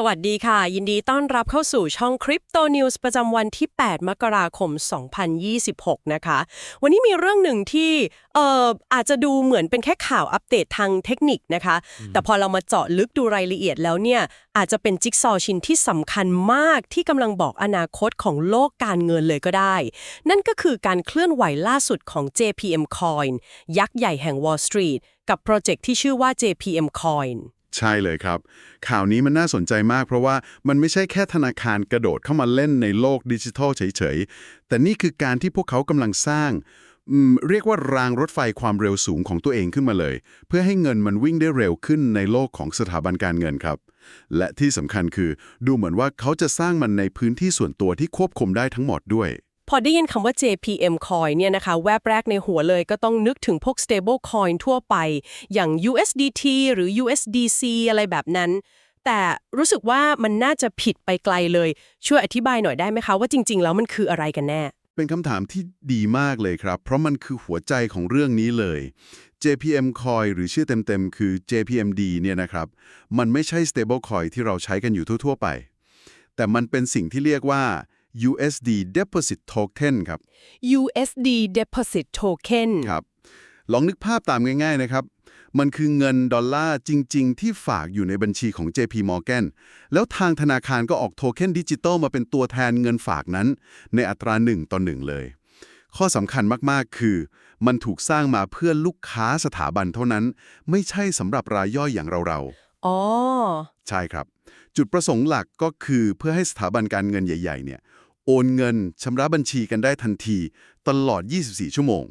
สวัสดีค่ะ ยินดีต้อนรับเข้าสู่ช่อง Crypto News ประจำวันที่ 8 มกราคม 2026 นะคะ วันนี้มีเรื่องหนึ่งที่เอ่ออาจจะดูเหมือนเป็นแค่ข่าวอัปเดตทางเทคนิคนะคะ แต่พอเรามาเจาะลึกดูรายละเอียดแล้วเนี่ย อาจจะเป็นจิ๊กซอว์ชิ้นที่สำคัญมากที่กำลังบอกอนาคตของโลกการเงินเลยก็ได้ นั่นก็คือการเคลื่อนไหวล่าสุดของ JPM Coin ยักษ์ใหญ่แห่ง Wall Street กับโปรเจกต์ที่ชื่อว่า JPM Coin ใช่เลยครับ ข่าวนี้มันน่าสนใจมากเพราะว่ามันไม่ใช่แค่ธนาคารกระโดดเข้ามาเล่นในโลกดิจิทัลเฉยๆ แต่นี่คือการที่พวกเขากำลังสร้าง เรียกว่ารางรถไฟความเร็วสูงของตัวเองขึ้นมาเลย เพื่อให้เงินมันวิ่งได้เร็วขึ้นในโลกของสถาบันการเงินครับ และที่สำคัญคือดูเหมือนว่าเขาจะสร้างมันในพื้นที่ส่วนตัวที่ควบคุมได้ทั้งหมดด้วย พอได้ยินคำว่า JPM Coin เนี่ยนะคะ แวบแรกในหัวเลยก็ต้องนึกถึงพวก stable coin ทั่วไป อย่าง USDT หรือ USDC อะไรแบบนั้น แต่รู้สึกว่ามันน่าจะผิดไปไกลเลย ช่วยอธิบายหน่อยได้ไหมคะ ว่าจริง ๆ แล้วมันคืออะไรกันแน่ เป็นคำถามที่ดีมากเลยครับ เพราะมันคือหัวใจของเรื่องนี้เลย JPM Coin หรือชื่อเต็มๆ คือ JPMD เนี่ยนะครับ มันไม่ใช่ stable coin ที่เราใช้กันอยู่ทั่วๆ ไป แต่มันเป็นสิ่งที่เรียกว่า USD Deposit Token ครับ USD Deposit Token ครับ ลองนึกภาพตามง่ายๆนะครับ มันคือเงินดอลลาร์จริง ๆ ที่ฝากอยู่ในบัญชีของ JP Morgan แล้วทางธนาคารก็ออกโทเค็นดิจิตอลมาเป็นตัวแทนเงินฝากนั้น ในอัตรา1ต่อ1เลย ข้อสำคัญมากๆ คือ มันถูกสร้างมาเพื่อลูกค้าสถาบันเท่านั้น ไม่ใช่สำหรับรายย่อยอย่างเราๆอ๋อ ใช่ครับ จุดประสงค์หลักก็คือเพื่อให้สถาบันการเงินใหญ่ ๆ เนี่ย โอนเงินชำระบัญชีกันได้ทันที ตลอด 24 ชั่วโมง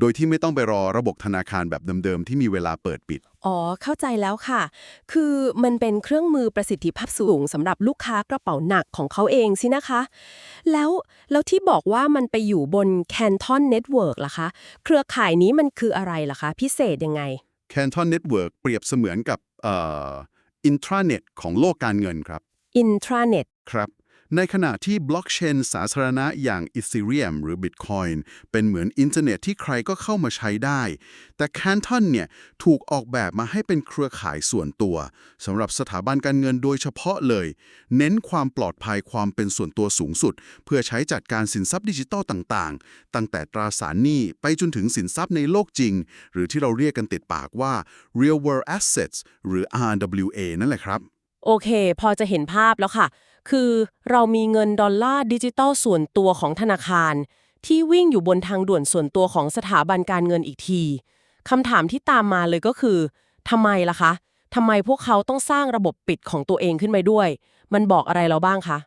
โดยที่ไม่ต้องไปรอระบบธนาคารแบบเดิมๆ ที่มีเวลาเปิดปิด อ๋อ เข้าใจแล้วค่ะ คือมันเป็นเครื่องมือประสิทธิภาพสูงสำหรับลูกค้ากระเป๋าหนักของเขาเองสินะคะ แล้วแล้วที่บอกว่ามันไปอยู่บน Canton Network ล่ะคะ เครือข่ายนี้มันคืออะไรล่ะคะ พิเศษยังไง Canton Network เปรียบเสมือนกับเอ่ออินทราเน็ตของโลกการเงินครับ Intranet ครับ ในขณะที่บล็อกเชนสาธารณะอย่าง Ethereum หรือ Bitcoin เป็นเหมือนอินเทอร์เน็ตที่ใครก็เข้ามาใช้ได้ แต่ Canton เนี่ยถูกออกแบบมาให้เป็นเครือข่ายส่วนตัวสำหรับสถาบันการเงินโดยเฉพาะเลย เน้นความปลอดภัยความเป็นส่วนตัวสูงสุด เพื่อใช้จัดการสินทรัพย์ดิจิทัลต่างๆ ตั้งแต่ตราสารหนี้ไปจนถึงสินทรัพย์ในโลกจริง หรือที่เราเรียกกันติดปากว่า real world assets หรือ RWA นั่นแหละครับ โอเค พอจะเห็นภาพแล้วค่ะ คือเรามีเงินดอลลาร์ดิจิตอลส่วนตัวของธนาคาร ที่วิ่งอยู่บนทางด่วนส่วนตัวของสถาบันการเงินอีกทีคำถามที่ตามมาเลยก็คือทำไมล่ะคะทำไมพวกเขาต้องสร้างระบบปิดของตัวเองขึ้นไปด้วย มันบอกอะไรเราบ้างคะ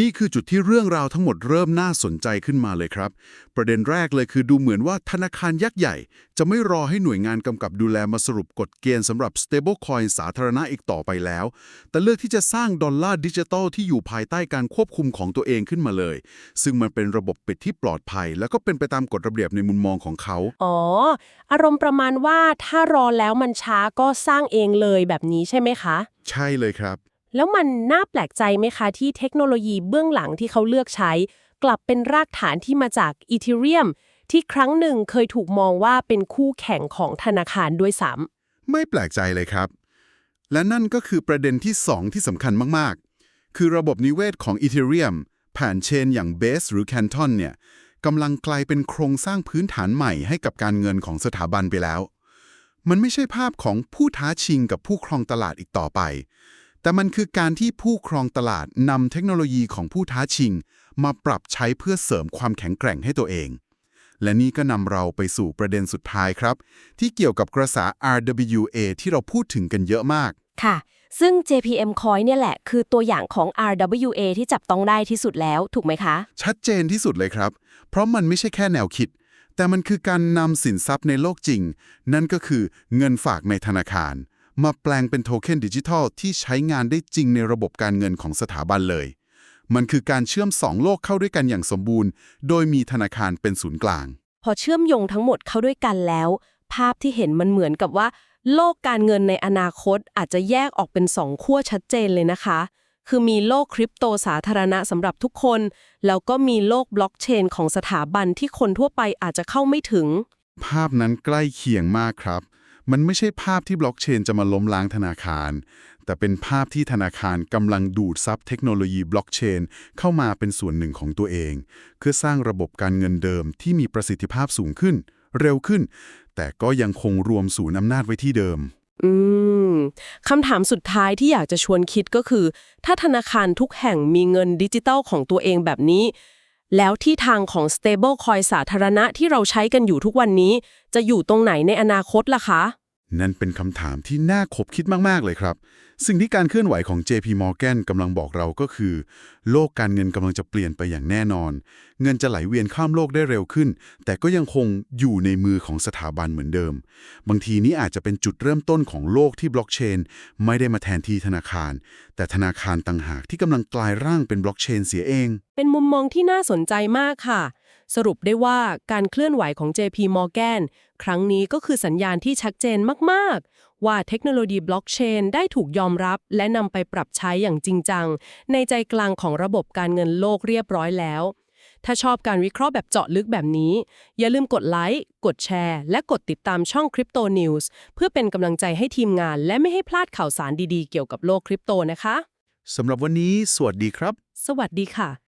นี่คือจุดที่เรื่องราวทั้งหมดเริ่มน่าสนใจขึ้นมาเลยครับ ประเด็นแรกเลยคือดูเหมือนว่าธนาคารยักษ์ใหญ่ จะไม่รอให้หน่วยงานกำกับดูแลมาสรุปกฎเกณฑ์สำหรับ stablecoin สาธารณะอีกต่อไปแล้ว แต่เลือกที่จะสร้างดอลลาร์ดิจิทัลที่อยู่ภายใต้การควบคุมของตัวเองขึ้นมาเลย ซึ่งมันเป็นระบบปิดที่ปลอดภัย แล้วก็เป็นไปตามกฎระเบียบในมุมมองของเขา อ๋อ อารมณ์ประมาณว่าถ้ารอแล้วมันช้าก็สร้างเองเลยแบบนี้ใช่ไหมคะ ใช่เลยครับ แล้วมันน่าแปลกใจไหมคะที่เทคโนโลยีเบื้องหลังที่เขาเลือกใช้ กลับเป็นรากฐานที่มาจากอีเทเรียมที่ครั้งหนึ่งเคยถูกมองว่าเป็นคู่แข่งของธนาคารด้วยซ้ำไม่แปลกใจเลยครับ และนั่นก็คือประเด็นที่ 2 ที่สำคัญมากๆ คือระบบนิเวศของ Ethereum ผ่านเชนอย่าง Base หรือ Canton เนี่ยกำลังกลายเป็นโครงสร้างพื้นฐานใหม่ให้กับการเงินของสถาบันไปแล้ว มันไม่ใช่ภาพของผู้ท้าชิงกับผู้ครองตลาดอีกต่อไป แต่มันคือการที่ผู้ครองตลาดนำเทคโนโลยีของผู้ท้าชิง มาปรับใช้เพื่อเสริมความแข็งแกร่งให้ตัวเอง และนี่ก็นำเราไปสู่ประเด็นสุดท้ายครับ ที่เกี่ยวกับกระแส RWA ที่เราพูดถึงกันเยอะมากๆค่ะ ซึ่ง JPM Coin เนี่ยแหละ คือตัวอย่างของ RWA ที่จับต้องได้ที่สุดแล้ว ถูกไหมคะ ชัดเจนที่สุดเลยครับ เพราะมันไม่ใช่แค่แนวคิด แต่มันคือการนำสินทรัพย์ในโลกจริง นั่นก็คือเงินฝากในธนาคาร มาแปลงเป็นโทเค็นดิจิทัลที่ใช้งานได้จริงในระบบการเงินของสถาบันเลย มันคือการเชื่อมสองโลกเข้าด้วยกันอย่างสมบูรณ์ โดยมีธนาคารเป็นศูนย์กลางำพอเชื่อมโยงทั้งหมดเข้าด้วยกันแล้ว ภาพที่เห็นมันเหมือนกับว่า โลกการเงินในอนาคตอาจจะแยกออกเป็นสองขั้วชัดเจนเลยนะคะ คือมีโลกคริปโตสาธารณะสำหรับทุกคน แล้วก็มีโลกบล็อกเชนของสถาบันที่คนทั่วไปอาจจะเข้าไม่ถึง ภาพนั้นใกล้เคียงมากครับ มันไม่ใช่ภาพที่บล็อกเชนจะมาล้มล้างธนาคาร แต่เป็นภาพที่ธนาคารกำลังดูดซับเทคโนโลยีบล็อกเชนเข้ามาเป็นส่วนหนึ่งของตัวเอง เพื่อสร้างระบบการเงินเดิมที่มีประสิทธิภาพสูงขึ้น เร็วขึ้น แต่ก็ยังคงรวมศูนย์อำนาจไว้ที่เดิม อืมคำถามสุดท้ายที่อยากจะชวนคิดก็คือ ถ้าธนาคารทุกแห่งมีเงินดิจิตัลของตัวเองแบบนี้ แล้วที่ทางของ stable coin สาธารณะที่เราใช้กันอยู่ทุกวันนี้ จะอยู่ตรงไหนในอนาคตล่ะคะ นั่นเป็นคำถามที่น่าขบคิดมาก ๆ เลยครับ สิ่งที่การเคลื่อนไหวของ JP Morgan กำลังบอกเราก็คือ โลกการเงินกำลังจะเปลี่ยนไปอย่างแน่นอน เงินจะไหลเวียนข้ามโลกได้เร็วขึ้น แต่ก็ยังคงอยู่ในมือของสถาบันเหมือนเดิม บางทีนี้อาจจะเป็นจุดเริ่มต้นของโลกที่บล็อกเชนไม่ได้มาแทนที่ธนาคาร แต่ธนาคารต่างหากที่กำลังกลายร่างเป็นบล็อกเชนเสียเอง เป็นมุมมองที่น่าสนใจมากค่ะ สรุปได้ว่าการเคลื่อนไหวของ JP Morgan ครั้งนี้ก็คือสัญญาณที่ชัดเจนมากๆ ว่าเทคโนโลยีบล็อกเชนได้ถูกยอมรับ และนำไปปรับใช้อย่างจริงจัง ในใจกลางของระบบการเงินโลกเรียบร้อยแล้ว ถ้าชอบการวิเคราะห์แบบเจาะลึกแบบนี้ อย่าลืมกดไลค์ กดแชร์ และกดติดตามช่อง Crypto News เพื่อเป็นกำลังใจให้ทีมงาน และไม่ให้พลาดข่าวสารดีๆ เกี่ยวกับโลกคริปโตนะคะสำหรับวันนี้ สวัสดีครับ สวัสดีค่ะ